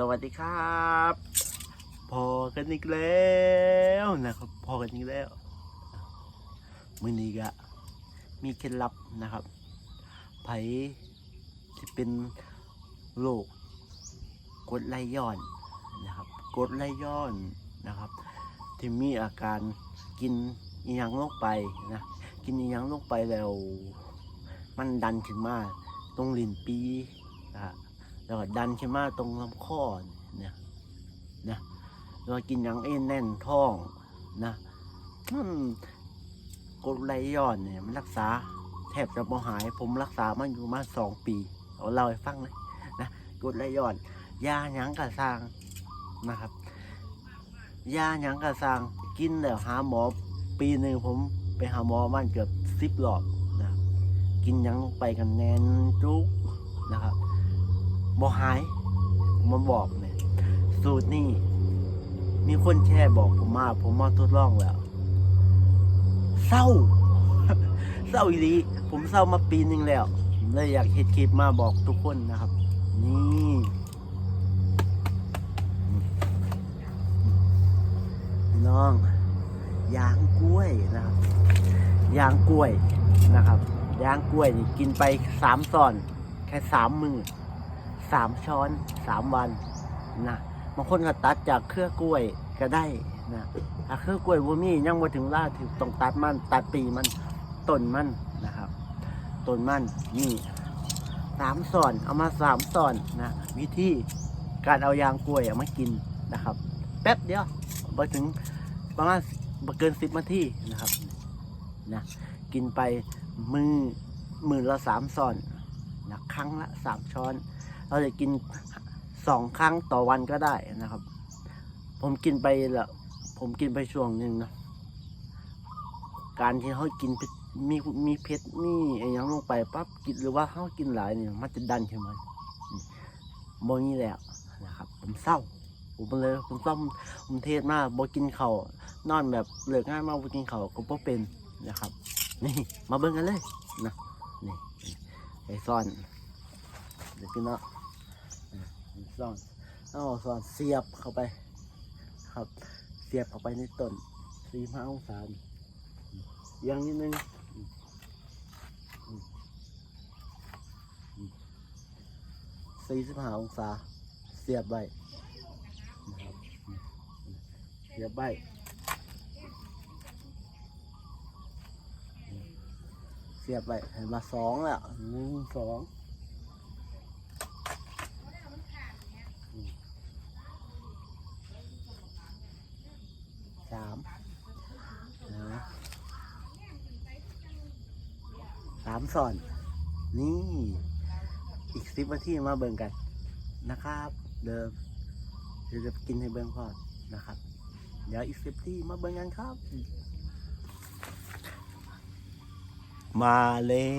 สวัสดีครับพอกันอีกแล้วนะครับพอกันอีกแล้วมือนี้ก็มีเคล็ดลับนะครับ ไผที่เป็นโรคกดไหลย้อนนะครับกดไหลย้อนนะครับ ที่มีอาการกินอีหยังลงไปนะกินอีหยังลงไปแล้ว มันดันขึ้นมาตรงลิ้นปีนะฮะ แล้วก็ดันขึ้นมาตรงลำคอเนี่ยนะแล้วกินหยังเอ็นแน่นท้องนะมันกดไหลย้อนเนี่ยมันรักษาแทบจะบ่หายผมรักษามันอยู่มาสองปีเอาเล่าให้ฟังเลยนะกดไหลย้อนยาหยังกระสร้างนะครับยาหยังกระสร้างกินแล้วหาหมอปีหนึ่งผมไปหาหมอมันเกือบสิบรอบนะกินยังไปกันแน่นจุกนะครับ บ่หายผมมาบอกเนี่ย สูตรนี่มีคนแช่บอกผมมา ผมมาทดลองแล้วเศร้าเศร้าอีหลีผมเศร้ามาปีหนึ่งแล้วผมเลยอยากเฮ็ดคลิปมาบอกทุกคนนะครับนี่พี่น้องยางกล้วยนะครับยางกล้วยนะครับยางกล้วยนี่กินไปสามซอน แค่สามมือ สามช้อนสามวันนะบางคนก็ตัดจากเครือกล้วยก็ได้นะถ้าเครือกล้วยบ่มียังบ่ถึงล่าถึงต้องตัดมันตัดปีมันต้นมันนะครับต้นมันนี่สามซอนเอามาสามซอนนะวิธีการเอายางกล้วยเอามากินนะครับ แป๊บเดียวไปถึงประมาณเกินสิบนาทีนะครับนะกินไปมือมือละสามซอนนะครั้งละสามช้อน เราจะกินสองครั้งต่อวันก็ได้นะครับ ผมกินไปละผมกินไปช่วงหนึ่งนะการที่เขากินมีมีเผ็ดมีไอ้หยังลงไปปั๊บกินหรือว่าเขากินหลายเนี่ยมันจะดันขึ้นมาโมนี่แหละนะครับ ผมเศร้า ผมเลยผมเศร้าผมเทศมากบ่กินเขานอนแบบเลิกง่ายมากบ่กินเขาก็บ่เป็นนะครับ นี่มาเบิ่งกันเลยนะนี่ไอซ่อนเดี๋ยวพี่เนาะ ซอนเอาซอนเสียบเข้าไป ครับ เสียบเข้าไปในต้นสี่ห้าองศานี่เอียังนิดนึงอืมอืมอืมสี่สิบห้าองศา เสียบไว้นะครับเสียบไว้อืมเสียบไว้เห็นมาสองแล้วหนึ่งสอง สามนะ สามสอน นี่ อีกสิบนาทีมาเบิ่งกันนะครับ เดิมเดี๋ยวจะกินให้เบิ่งก่อนนะครับ เดี๋ยวอีกสิบนาทีมาเบิ่งกันครับ มาแล้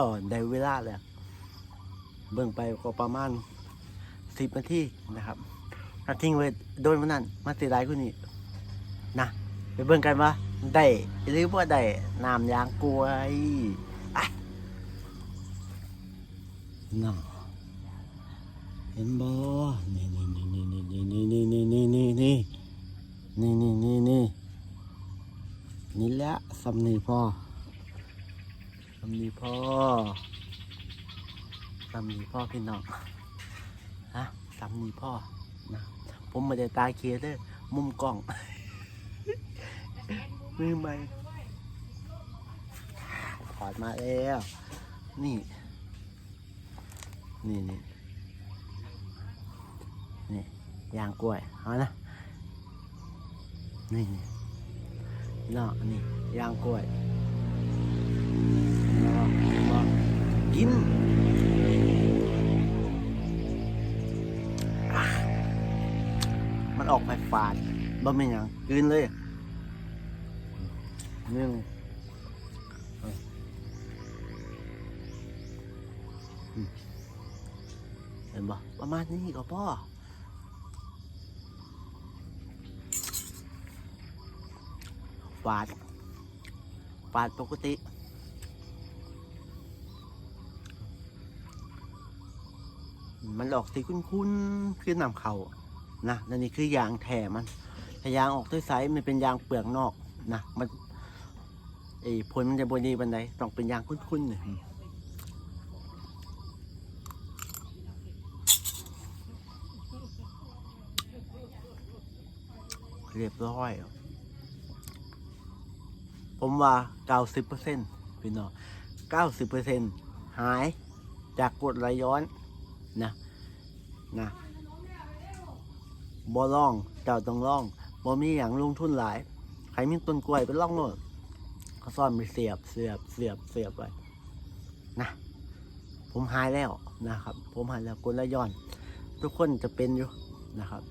วได้เวลาแล้ว เบิ่งไปก็ประมาณสิบนาทีนะครับถ้าทิ้งไว้โดนมันนั่นมาเสียดายกว่านี้นะไปเบิ่งกันว่าได้หรือว่าได้น้ำยางกล้วย น่ะเห็นบ่นี่นี่นี่นี่นี่นี่นี่นี่นี่นี่นี่นี่นี่นี่นี่แหละสำนีพ่อสำนีพ่อสำนีพ่อพี่น้องฮะสำนีพ่อนะผมไม่ได้ตาเคเด้อมุมกล้องมือใหม่ถอดมาแล้วนี่ นี่นี่นี่ยางกล้วยเอานะนี่นี่เนาะนี่ยางกล้วยเอาเอากินมันออกไปฝาดบ่เป็นหยังกลืนเลยนึ่งอืม ห็นบ่ประมาณนี้ก็พอฝาดฝาดปกติมันออกสีคุ้นๆคือนำเขานะนั่นนี่คือยางแทมันถ้ายางออกด้วยไซส์มันเป็นยางเปลือกนอกนะ มันไอ้ผลมันจะบดีบันไดต้องเป็นยางคุ้นๆเนี่ย เรียบร้อย ผมว่าเก้าสิบเปอร์เซ็นต์พี่น้องเก้าสิบเปอร์เซ็นต์หายจากกรดไหลย้อนนะนะบ่ล่องเจ้าต้องล่องบ่มีอย่างลงทุนหลายใครมีต้นกล้วยไปล่องโน่นเขาซ่อนไปเสียบเสียบเสียบเสียบไว้นะผมหายแล้วนะครับ ผมหายแล้วกดไหลย้อน ทุกคนจะเป็นอยู่นะครับ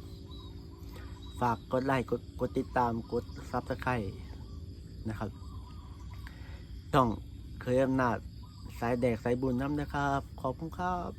ฝากกดไลค์กดกดติดตามกดซับสไครต์นะครับ ต้องเคยอำนาจสายแดกสายบุญน้ำนะครับ ขอบคุณครับ